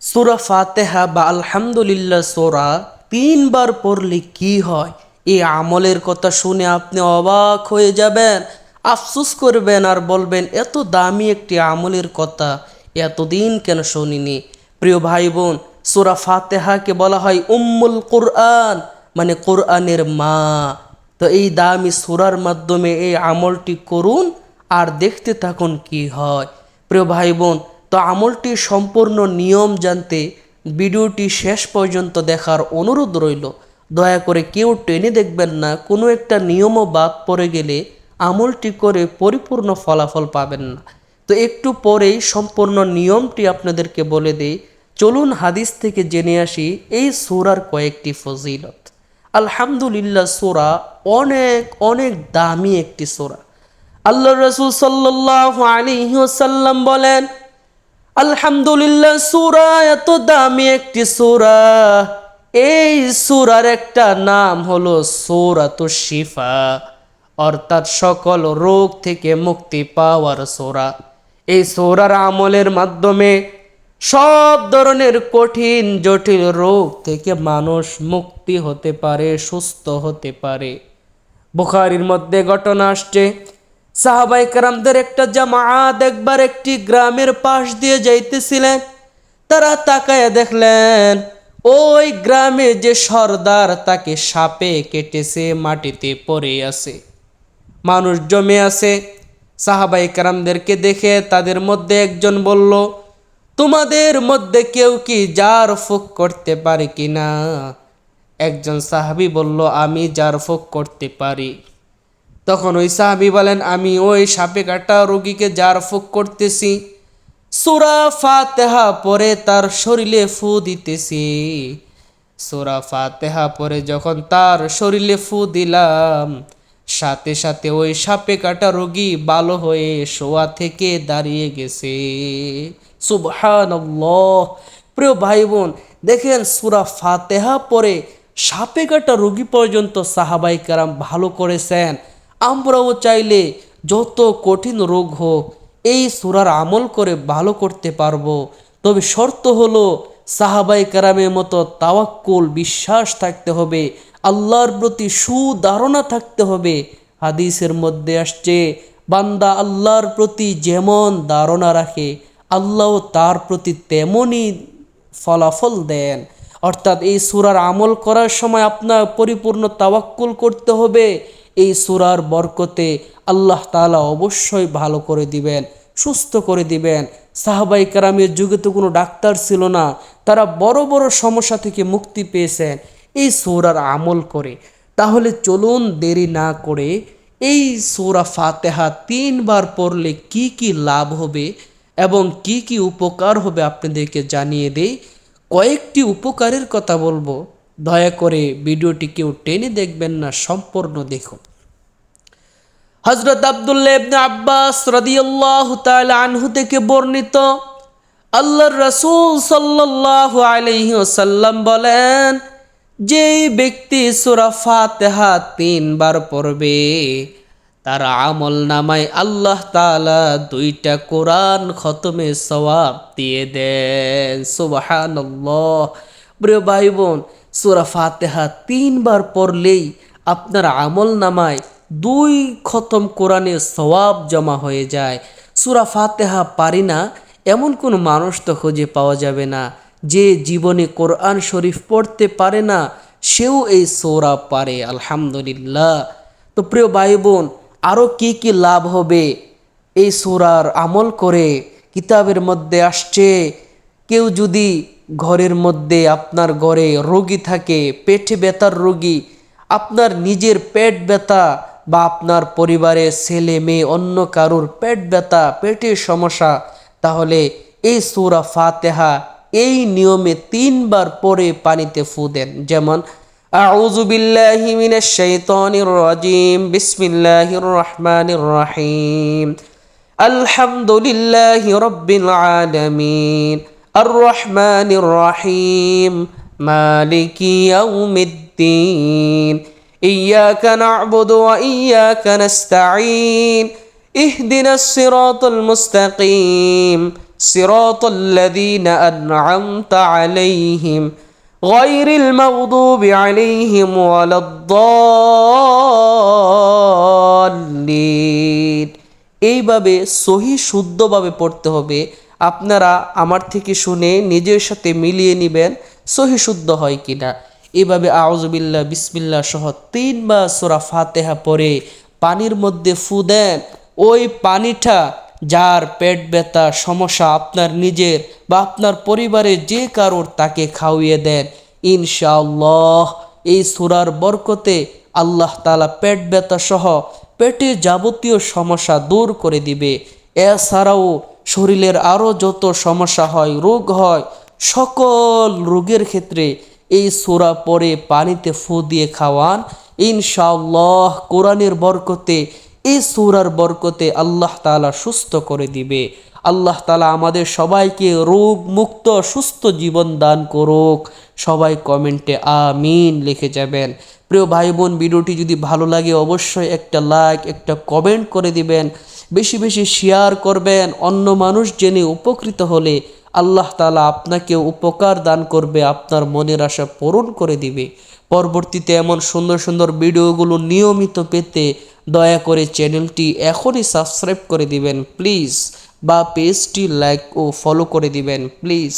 সুরা ফাতেহা বা আলহামদুলিল্লাহ সোরা তিনবার পড়লে কি হয়? এই আমলের কথা শুনে আপনি অবাক হয়ে যাবেন, আফসুস করবেন আর বলবেন, এত দামি একটি আমলের কথা, এতদিন কেন শুনিনি? প্রিয় ভাই বোন, সুরা ফাতেহাকে বলা হয় উম্মুল কোরআন মানে কোরআনের মা। তো এই দামি সুরার মাধ্যমে এই আমলটি করুন আর দেখতে থাকুন কি হয়। প্রিয় ভাই বোন তো আমলটির সম্পূর্ণ নিয়ম জানতে ভিডিওটি শেষ পর্যন্ত দেখার অনুরোধ রইল। দয়া করে কেউ টেনে দেখবেন না, কোনো একটা নিয়মও বাদ পড়ে গেলে আমলটি করে পরিপূর্ণ ফলাফল পাবেন না। তো একটু পরেই সম্পূর্ণ নিয়মটি আপনাদেরকে বলে দেই। চলুন হাদিস থেকে জেনে আসি এই সুরার কয়েকটি ফজিলত। আলহামদুলিল্লাহ, সোরা অনেক অনেক দামি একটি সোরা। আল্লাহ রসুল সাল্লাহ আলিহাল্লাম বলেন আলহামদুলিল্লাহ, সুরা এত দামি একটি সুরা। এই সুরার একটা নাম হলো সৌরাত শিফা, অর্থাৎ সকল রোগ থেকে মুক্তি পাওয়ার সোরা। এই সোরার আমলের মাধ্যমে সব ধরনের কঠিন, জটিল রোগ থেকে মানুষ মুক্তি হতে পারে, সুস্থ হতে পারে। বুখারির মধ্যে ঘটনা আসছে সাহাবাই কারামদের একটা জামাত একবার একটি গ্রামের পাশ দিয়ে যাইতেছিলেন। তারা তাকায় দেখলেন, ওই গ্রামে যে সর্দার তাকে সাপে কেটেছে, মাটিতে পড়ে আছে। মানুষ জমে আছে। সাহাবাই কারামদেরকে দেখে তাদের মধ্যে একজন বলল, তোমাদের মধ্যে কেউ কি জার ফুক করতে পারে কি না একজন সাহাবি বলল, আমি জার ফুক করতে পারি। তখন ওই সাহাবি বলেন, আমি ওই সাপে কাটা রোগীকে জার ফুক করতেছি, সুরা ফাতেহা পরে তার শরীরে ফু দিতেছি। সুরা ফাতেহা পরে যখন তার শরীরে ফু দিলাম, সাথে সাথে ওই সাপে কাটা রোগী ভালো হয়ে শোয়া থেকে দাঁড়িয়ে গেছে। সুবহান প্রিয় ভাই বোন দেখেন সুরা ফাতেহা পরে সাপে কাটা রোগী পর্যন্ত সাহাবাই কারাম ভালো করেছেন। আমরাও চাইলে যত কঠিন রোগ হোক, এই সুরার আমল করে ভালো করতে পারব। তবে শর্ত হলো সাহাবাই কারামের মতো তাওয়াক্কুল, বিশ্বাস থাকতে হবে, আল্লাহর প্রতি সুধারণা থাকতে হবে। হাদিসের মধ্যে আসছে, বান্দা আল্লাহর প্রতি যেমন ধারণা রাখে, আল্লাহ তার প্রতি তেমনই ফলাফল দেন। অর্থাৎ এই সুরার আমল করার সময় আপনার পরিপূর্ণ তাওয়াক্কুল করতে হবে এই সুরার বরকতে আল্লাহ তালা অবশ্যই ভালো করে দিবেন, সুস্থ করে দিবেন। সাহাবাই কারামের যুগে তো কোনো ডাক্তার ছিল না, তারা বড় বড় সমস্যা থেকে মুক্তি পেয়েছেন এই সৌরার আমল করে। তাহলে চলুন দেরি না করে এই সৌরা ফাতেহা তিনবার পড়লে কি কি লাভ হবে এবং কি কি উপকার হবে আপনাদেরকে জানিয়ে দেই। কয়েকটি উপকারের কথা বলব। দয়া করে ভিডিওটি কেউ টেনে দেখবেন না, সম্পূর্ণ দেখুন। হজরত আবদুল্লাহ আব্বাস আনহু থেকে বর্ণিত, আল্লাহর রাসূল সাল্লাল্লাহু আলাইহি বলেন, যেই ব্যক্তি সূরা ফাতিহা তিনবার পড়বে, তার আমল নামায় আল্লাহ তাআলা দুইটা কোরআন খতমে সওয়াব দিয়ে দেন। সুবহানাল্লাহ। প্রিয় ভাই বোন সূরা ফাতিহা তিনবার পড়লেই আপনার আমল নামায় দুই খতম কোরআনে সওয়াব জমা হয়ে যায়। সুরা ফাতেহা পারি না, এমন কোনো মানুষ তো খুঁজে পাওয়া যাবে না। যে জীবনে কোরআন শরীফ পড়তে পারে না, সেও এই সৌরা পারে, আলহামদুলিল্লাহ। তো প্রিয় ভাই বোন আরও কী কী লাভ হবে এই সৌরার আমল করে কিতাবের মধ্যে আসছে? কেউ যদি ঘরের মধ্যে আপনার ঘরে রোগী থাকে, পেটে ব্যথার রোগী, আপনার নিজের পেট ব্যথা বা আপনার পরিবারের ছেলে মেয়ে, অন্য কারুর পেট ব্যথা, পেটের সমস্যা, তাহলে এই সুরা ফাতেহা এই নিয়মে তিনবার পরে পানিতে ফু দেন। যেমন, আউযু বিল্লাহি মিনাশ শাইতানির রাজিম, বিসমিল্লাহির রহমানির রহিম, আলহামদুলিল্লাহি রাব্বিল আলামিন। আর রহমানির রহিম মালিকি ইয়াউমিদ্দিন إياك نعبد وإياك نستعين اهدنا الصراط المستقيم صراط الذين أنعمت عليهم غير المغضوب عليهم ولا الضالين এইভাবে সহি শুদ্ধভাবে পড়তে হবে আপনারা আমার থেকে শুনে নিজের সাথে মিলিয়ে নেবেন, সহি শুদ্ধ হয় কিনা। এভাবে আউজবিল্লা বিসমিল্লা সহ তিনবার সোরা ফাতেহা পরে পানির মধ্যে ফু দেন, ওই পানিটা যার পেট ব্যথা, সমস্যা আপনার নিজের বা আপনার পরিবারের যে কারোর তাকে খাওয়িয়ে দেন। ইনশাআল্লাহ এই সুরার বরকতে আল্লাহ তালা পেট ব্যথা সহ পেটে যাবতীয় সমস্যা দূর করে দিবে। এছাড়াও শরীরের আরও যত সমস্যা হয়, রোগ হয়, সকল রোগের ক্ষেত্রে এই সোরা পরে পানিতে ফু দিয়ে খাওয়ান। ইনশাআল্লাহ কোরআনের বরকতে এই সুরার বরকতে আল্লাহ তালা সুস্থ করে দিবে। আল্লাহ তালা আমাদের সবাইকে রোগ মুক্ত সুস্থ জীবন দান করুক। সবাই কমেন্টে আমিন লিখে যাবেন। প্রিয় ভাই বোন ভিডিওটি যদি ভালো লাগে অবশ্যই একটা লাইক, একটা কমেন্ট করে দিবেন। বেশি বেশি শেয়ার করবেন। অন্য মানুষ জেনে উপকৃত হলে আল্লাহ তালা আপনাকে উপকার দান করবে, আপনার মনের আশা পূরণ করে দিবে। পরবর্তীতে এমন সুন্দর সুন্দর ভিডিওগুলো নিয়মিত পেতে দয়া করে চ্যানেলটি এখনই সাবস্ক্রাইব করে দিবেন প্লিজ বা পেজটি লাইক ও ফলো করে দিবেন প্লিজ